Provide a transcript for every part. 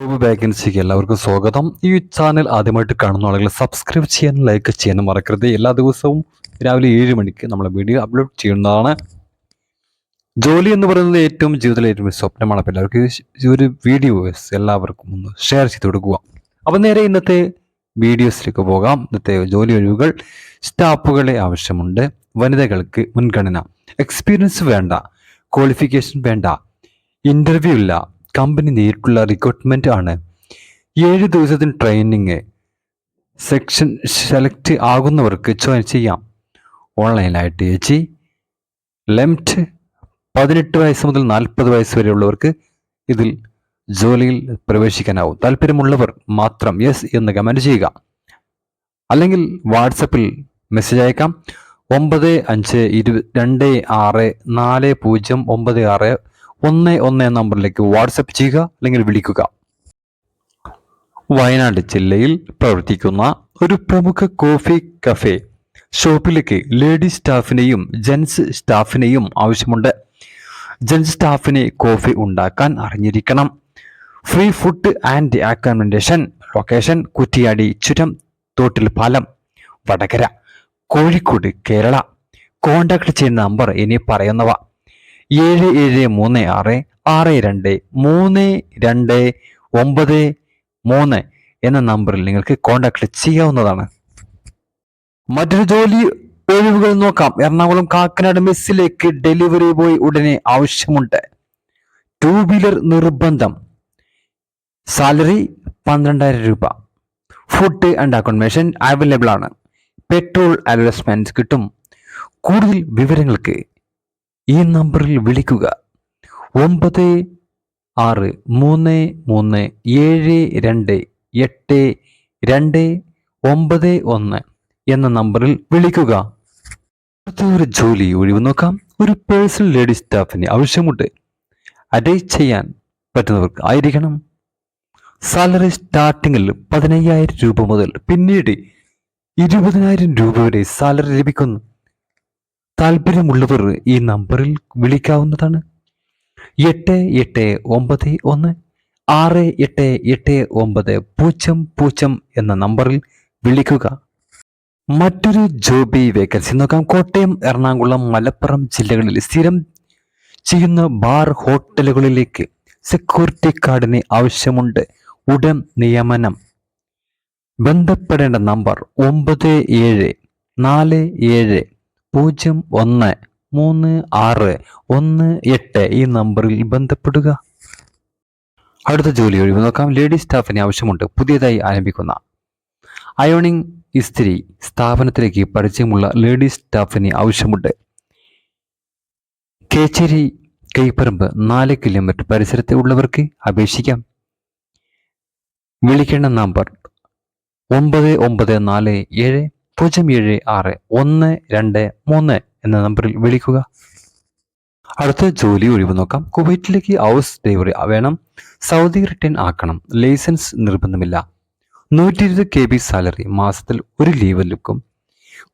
Job വാക്കൻസിക്ക് എല്ലാവർക്കും സ്വാഗതം. ഈ ചാനൽ ആദ്യമായിട്ട് കാണുന്ന ആളുകൾ സബ്സ്ക്രൈബ് ചെയ്യാനും ലൈക്ക് ചെയ്യാനും മറക്കരുത്. എല്ലാ ദിവസവും രാവിലെ ഏഴ് മണിക്ക് നമ്മളെ വീഡിയോ അപ്ലോഡ് ചെയ്യുന്നതാണ്. ജോലി എന്ന് പറയുന്നത് ഏറ്റവും ജീവിതത്തിലെ ഏറ്റവും സ്വപ്നമാണ്. അപ്പോൾ എല്ലാവർക്കും ഒരു വീഡിയോസ് എല്ലാവർക്കും ഒന്ന് ഷെയർ ചെയ്ത് കൊടുക്കുക. അപ്പം നേരെ ഇന്നത്തെ വീഡിയോസിലേക്ക് പോകാം. ഇന്നത്തെ ജോലി ഒഴിവുകൾ സ്റ്റാഫുകളെ ആവശ്യമുണ്ട് വനിതകൾക്ക് മുൻഗണന എക്സ്പീരിയൻസ് വേണ്ട ക്വാളിഫിക്കേഷൻ വേണ്ട ഇന്റർവ്യൂ ഇല്ല കമ്പനി നേരിട്ടുള്ള റിക്രൂട്ട്മെന്റ് ആണ്. ഏഴ് ദിവസത്തിന് ട്രെയിനിങ് സെക്ഷൻ സെലക്ട് ആകുന്നവർക്ക് ജോയിൻ ചെയ്യാം. ഓൺലൈനായിട്ട് ചേച്ചി ലെംറ്റ് പതിനെട്ട് വയസ്സ് മുതൽ നാൽപ്പത് വയസ്സ് വരെയുള്ളവർക്ക് ഇതിൽ ജോലിയിൽ പ്രവേശിക്കാനാവും. താല്പര്യമുള്ളവർ മാത്രം യെസ് എന്ന് കമന്റ് ചെയ്യുക. അല്ലെങ്കിൽ വാട്സപ്പിൽ മെസ്സേജ് അയക്കാം. ഒമ്പത് അഞ്ച് ഇരു രണ്ട് ആറ് നാല് പൂജ്യം ഒമ്പത് ആറ് ഒന്ന് ഒന്ന് നമ്പറിലേക്ക് വാട്സപ്പ് ചെയ്യുക അല്ലെങ്കിൽ വിളിക്കുക. വയനാട് ജില്ലയിൽ പ്രവർത്തിക്കുന്ന ഒരു പ്രമുഖ കോഫി കഫേ ഷോപ്പിലേക്ക് ലേഡീസ് സ്റ്റാഫിനെയും ജെൻസ് സ്റ്റാഫിനെയും ആവശ്യമുണ്ട്. ജെൻസ് സ്റ്റാഫിനെ കോഫി ഉണ്ടാക്കാൻ അറിഞ്ഞിരിക്കണം. Free food and accommodation location Kuttiyadi Churam Thottilpalam Vadakara Kozhikode Kerala. Contact ചെയ്യുന്ന നമ്പർ ഇനി പറയുന്നവ. ഏഴ് ഏഴ് മൂന്ന് ആറ് ആറ് രണ്ട് മൂന്ന് രണ്ട് ഒമ്പത് മൂന്ന് എന്ന നമ്പറിൽ നിങ്ങൾക്ക് കോണ്ടാക്ട് ചെയ്യാവുന്നതാണ്. മറ്റൊരു ജോലി ഒഴിവുകൾ നോക്കാം. എറണാകുളം കാക്കനാട് മെസ്സിലേക്ക് ഡെലിവറി ബോയ് ഉടനെ ആവശ്യമുണ്ട്. ടൂ വീലർ നിർബന്ധം. സാലറി പന്ത്രണ്ടായിരം രൂപ. ഫുഡ് ആൻഡ് അക്കോമഡേഷൻ അവൈലബിൾ ആണ്. പെട്രോൾ അഡ്വർടൈസ്മെന്റ് കിട്ടും. കൂടുതൽ വിവരങ്ങൾക്ക് ഈ നമ്പറിൽ വിളിക്കുക. ഒമ്പത് ആറ് മൂന്ന് മൂന്ന് ഏഴ് രണ്ട് എട്ട് രണ്ട് ഒമ്പത് ഒന്ന് എന്ന നമ്പറിൽ വിളിക്കുക. ഒരു ജോലി ഒഴിവ് നോക്കാം. ഒരു പേഴ്സണൽ ലേഡി സ്റ്റാഫിന് ആവശ്യമുണ്ട്. അറ്റൈച്ച് ചെയ്യാൻ പറ്റുന്നവർക്ക് ആയിരിക്കണം. സാലറി സ്റ്റാർട്ടിങ്ങിൽ പതിനയ്യായിരം രൂപ മുതൽ പിന്നീട് ഇരുപതിനായിരം രൂപ വരെ സാലറി ലഭിക്കുന്നു. താല്പര്യമുള്ളവർ ഈ നമ്പറിൽ വിളിക്കാവുന്നതാണ്. എട്ട് എട്ട് ഒമ്പത് ഒന്ന് ആറ് എട്ട് എട്ട് ഒമ്പത് പൂജ്യം പൂജ്യം എന്ന നമ്പറിൽ വിളിക്കുക. മറ്റൊരു ജോബി വേക്കൻസി നോക്കാം. കോട്ടയം എറണാകുളം മലപ്പുറം ജില്ലകളിൽ സ്ഥിരം ചെയ്യുന്ന ബാർ ഹോട്ടലുകളിലേക്ക് സെക്യൂരിറ്റി കാർഡിന് ആവശ്യമുണ്ട്. ഉടൻ നിയമനം. ബന്ധപ്പെടേണ്ട നമ്പർ ഒമ്പത് ഏഴ് നാല് ഏഴ് പൂജ്യം ഒന്ന് മൂന്ന് ആറ് ഒന്ന് എട്ട് ഈ നമ്പറിൽ ബന്ധപ്പെടുക. അടുത്ത ജോലി ഒഴിവ് നോക്കാം. ലേഡി സ്റ്റാഫിന് ആവശ്യമുണ്ട്. പുതിയതായി ആരംഭിക്കുന്ന അയോണിംഗ് ഇസ്ത്രി സ്ഥാപനത്തിലേക്ക് പരിചയമുള്ള ലേഡി സ്റ്റാഫിന് ആവശ്യമുണ്ട്. കേച്ചേരി കൈപ്പറമ്പ് നാല് കിലോമീറ്റർ പരിസരത്ത് ഉള്ളവർക്ക് അപേക്ഷിക്കാം. വിളിക്കേണ്ട നമ്പർ ഒമ്പത് ഒമ്പത് നാല് ഏഴ് പൂജ്യം ഏഴ് ആറ് ഒന്ന് രണ്ട് മൂന്ന് എന്ന നമ്പറിൽ വിളിക്കുക. അടുത്ത ജോലി ഒഴിവ് നോക്കാം. കുവൈറ്റിലേക്ക് ഹൗസ് ഡെലിവറി വേണം. സൗദി റിട്ടേൺ ആക്കണം. ലൈസൻസ് നിർബന്ധമില്ല. നൂറ്റി ഇരുപത് കെ ബി സാലറി മാസത്തിൽ ഒരു ലീവ് ലഭിക്കും.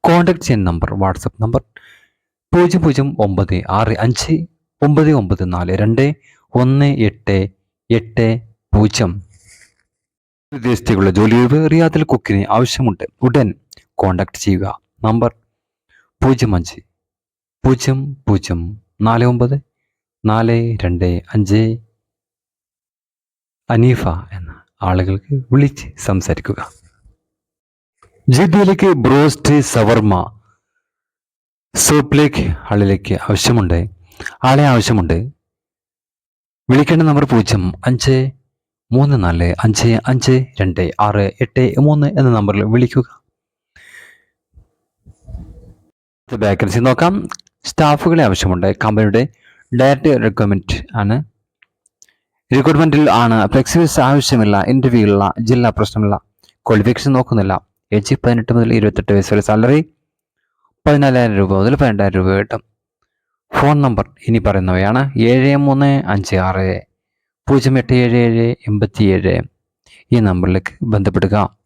കോൺടാക്ട് ചെയ്യാൻ നമ്പർ വാട്സപ്പ് നമ്പർ പൂജ്യം പൂജ്യം ഒമ്പത് ആറ് അഞ്ച് ഒമ്പത് ഒമ്പത് നാല് രണ്ട് ഒന്ന് എട്ട് എട്ട് പൂജ്യം. വിദേശത്തേക്കുള്ള ജോലി ഒഴിവ് റിയാദിൽ കുക്കിന് ആവശ്യമുണ്ട്. ഉടൻ കോൺടാക്ട് ചെയ്യുക. നമ്പർ പൂജ്യം അഞ്ച്. പൂജ്യം പൂജ്യം നാല് ഒമ്പത് നാല് രണ്ട് അഞ്ച്. അനീഫ എന്ന ആളുകൾക്ക് വിളിച്ച് സംസാരിക്കുക. ജിദ്ദയിലേക്ക് ബ്രോസ്റ്റ് സവർമ. സോപ്പിലേക്ക് ആളിലേക്ക് ആവശ്യമുണ്ട്. ആളെ ആവശ്യമുണ്ട്. വിളിക്കേണ്ട നമ്പർ പൂജ്യം അഞ്ച് മൂന്ന് നാല് അഞ്ച് അഞ്ച് രണ്ട് ആറ് എട്ട് മൂന്ന് എന്ന നമ്പറിൽ വിളിക്കുക. വേക്കൻസി നോക്കാം. സ്റ്റാഫുകളെ ആവശ്യമുണ്ട്. കമ്പനിയുടെ ഡയറക്റ്റ് റിക്വയർമെന്റ് ആണ്. റിക്രൂട്ട്മെന്റിൽ ആണ്. ഫ്ലെക്സിബിൾസ് ആവശ്യമില്ല. ഇന്റർവ്യൂ ഉള്ള ജില്ല പ്രശ്നമില്ല. ക്വാളിഫിക്കേഷൻ നോക്കുന്നില്ല. ഏജ് പതിനെട്ട് മുതൽ ഇരുപത്തെട്ട് വയസ്സ് വരെ സാലറി പതിനാലായിരം രൂപ മുതൽ പന്ത്രണ്ടായിരം രൂപ കിട്ടും. ഫോൺ നമ്പർ ഇനി പറയുന്നവയാണ്. ഏഴ് മൂന്ന് അഞ്ച് ആറ് പൂജ്യം എട്ട് ഏഴ് ഏഴ് എൺപത്തി ഏഴ് ഈ നമ്പറിലേക്ക് ബന്ധപ്പെടുക.